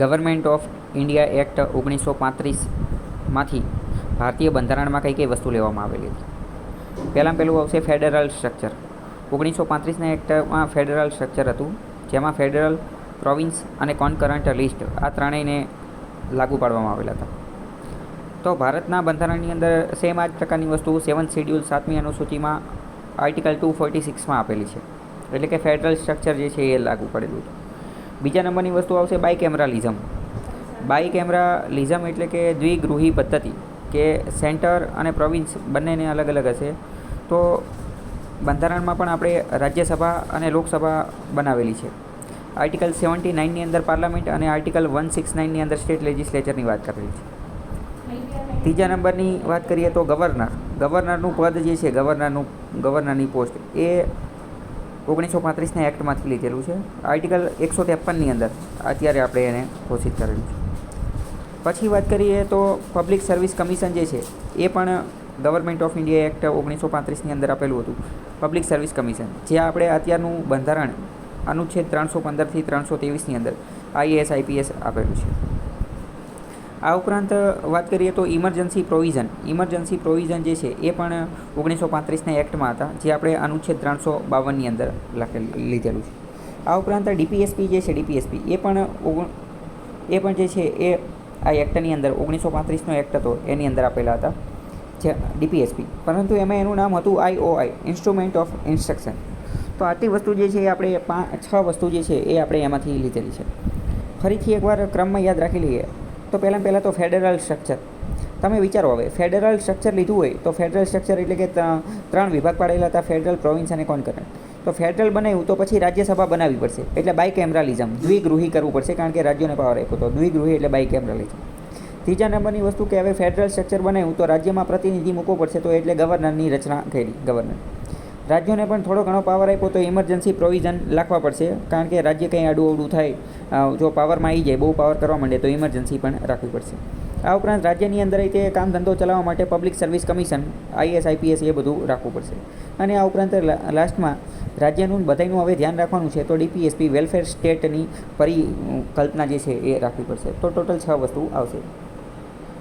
Government of India act ઓગણીસો પાંત્રીસમાંથી ભારતીય બંધારણમાં કઈ કઈ વસ્તુ લેવામાં આવેલી હતી? પહેલાં પહેલું આવશે ફેડરલ સ્ટ્રક્ચર. ઓગણીસો પાંત્રીસના એક્ટમાં ફેડરલ સ્ટ્રક્ચર હતું, જેમાં ફેડરલ, પ્રોવિન્સ અને કોન્કરન્ટ લિસ્ટ આ ત્રણેયને લાગુ પાડવામાં આવેલા હતા. તો ભારતના બંધારણની અંદર સેમ આ જ પ્રકારની વસ્તુ સેવન્થ શેડ્યુલ સાતમી અનુસૂચિમાં આર્ટિકલ ટુ ફોર્ટી સિક્સમાં આપેલી છે. એટલે કે ફેડરલ સ્ટ્રક્ચર જે છે એ લાગુ પડેલું છે. બીજા નંબરની વસ્તુ આવશે બાય કેમેરાલિઝમ બાય કેમેરાલિઝમ એટલે કે દ્વિગૃહી પદ્ધતિ, કે સેન્ટર અને પ્રોવિન્સ બંનેને અલગ અલગ હશે. તો બંધારણમાં પણ આપણે રાજ્યસભા અને લોકસભા બનાવેલી છે. આર્ટિકલ સેવન્ટી નાઇનની અંદર પાર્લામેન્ટ અને આર્ટિકલ વન સિક્સ નાઇનની અંદર સ્ટેટ લેજિસ્લેચરની વાત કરેલી છે. ત્રીજા નંબરની વાત કરીએ તો ગવર્નર. ગવર્નરનું પદ જે છે, ગવર્નરનું, ગવર્નરની પોસ્ટ, એ ઓગણીસો પાંત્રીસના એક્ટમાંથી લીધેલું છે. આર્ટિકલ એકસો ત્રેપનની અંદર અત્યારે આપણે એને ઘોષિત કરેલું છે. પછી વાત કરીએ તો પબ્લિક સર્વિસ કમિશન જે છે, એ પણ ગવર્મેન્ટ ઓફ ઇન્ડિયા એક્ટ ઓગણીસો પાંત્રીસની અંદર આપેલું હતું. Public service commission. જે આપણે અત્યારનું બંધારણ અનુચ્છેદ ત્રણસો પંદરથી ત્રણસો ત્રેવીસની અંદર આઈએએસ, આઈપીએસ આપેલું છે. આ ઉપરાંત વાત કરીએ તો ઇમરજન્સી પ્રોવિઝન ઇમરજન્સી પ્રોવિઝન જે છે, એ પણ ઓગણીસો પાંત્રીસના એક્ટમાં હતા, જે આપણે અનુચ્છેદ ત્રણસો બાવનની અંદર લખેલું, લીધેલું છે. આ ઉપરાંત ડીપીએસપી જે છે, ડીપીએસપી, એ પણ ઓગણ, એ પણ જે છે, એ આ એક્ટની અંદર, ઓગણીસો પાંત્રીસનો એક્ટ હતો, એની અંદર આપેલા હતા, જે ડીપીએસપી. પરંતુ એમાં એનું નામ હતું આઈઓઆઈ ઇન્સ્ટ્રુમેન્ટ ઓફ ઇન્સ્ટ્રક્શન તો આટલી વસ્તુ જે છે, એ આપણે પાંચ છ વસ્તુ જે છે, એ આપણે એમાંથી લીધેલી છે. ફરીથી એકવાર ક્રમમાં યાદ રાખી લઈએ. તો પહેલાં પહેલાં તો ફેડરલ સ્ટ્રક્ચર તમે વિચારો હવે ફેડરલ સ્ટ્રક્ચર લીધું હોય, તો ફેડરલ સ્ટ્રક્ચર એટલે કે ત્રણ વિભાગ પાડેલા હતા ફેડરલ પ્રોવિન્સ અને કોન્કરન્ટ તો ફેડરલ બનાવ્યું, તો પછી રાજ્યસભા બનાવવી પડશે, એટલે બાય કેમેરાલિઝમ દ્વિગૃહી કરવું પડશે, કારણ કે રાજ્યોને પાવર આપ્યો તો દ્વિગૃહી એટલે બાય કેમેરાલિઝમ ત્રીજા નંબરની વસ્તુ કે હવે ફેડરલ સ્ટ્રક્ચર બનાવ્યું, તો રાજ્યમાં પ્રતિનિધિ મૂકવો પડશે, તો એટલે ગવર્નરની રચના કરી ગવર્નર રાજ્યોને પણ થોડો ઘણો પાવર આપ્યો તો ઇમરજન્સી પ્રોવિઝન રાખવા પડશે. કારણ કે રાજ્ય કંઈ આડું અવડું થાય જો પાવરમાં આવી જાય, બહુ પાવર કરવા માંડે તો ઇમરજન્સી પણ રાખવી પડશે. આ ઉપરાંત રાજ્યની અંદર તે કામ ધંધો ચલાવવા માટે public service commission IAS IPS એ બધું રાખવું પડશે. અને આ ઉપરાંત લાસ્ટમાં રાજ્યનું બધાયનું હવે ધ્યાન રાખવાનું છે તો ડીપીએસપી વેલફેર સ્ટેટની પરિકલ્પના જે છે એ રાખવી પડશે. તો ટોટલ છ વસ્તુ આવશે.